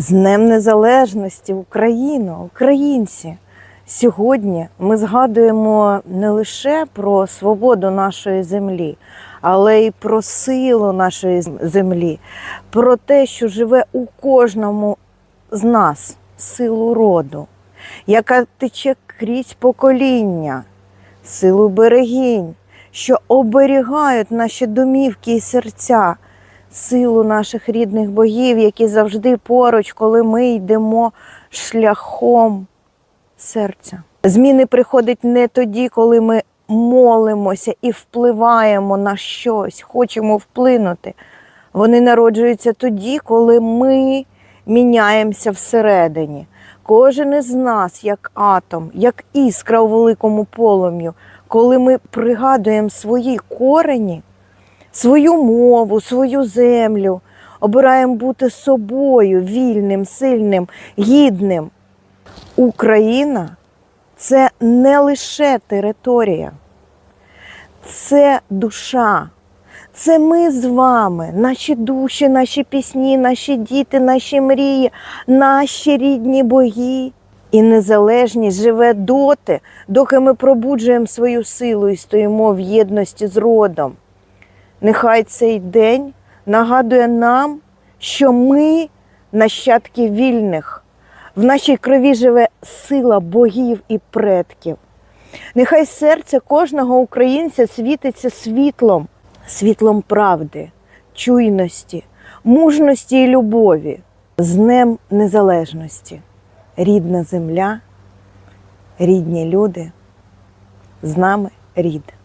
З Днем Незалежності Україну, українці. Сьогодні ми згадуємо не лише про свободу нашої землі, але й про силу нашої землі, про те, що живе у кожному з нас силу роду, яка тече крізь покоління, силу берегінь, що оберігають наші домівки і серця, силу наших рідних богів, які завжди поруч, коли ми йдемо шляхом серця. Зміни приходять не тоді, коли ми молимося і впливаємо на щось, хочемо вплинути. Вони народжуються тоді, коли ми міняємося всередині. Кожен із нас, як атом, як іскра у великому полум'ю, коли ми пригадуємо свої корені, свою мову, свою землю, обираємо бути собою, вільним, сильним, гідним. Україна це не лише територія, це душа. Це ми з вами, наші душі, наші пісні, наші діти, наші мрії, наші рідні бої. І незалежність живе доти, доки ми пробуджуємо свою силу і стоїмо в єдності з родом. Нехай цей день нагадує нам, що ми нащадки вільних. В нашій крові живе сила богів і предків. Нехай серце кожного українця світиться світлом, світлом правди, чуйності, мужності і любові, з Днем Незалежності. Рідна земля, рідні люди, з нами рід.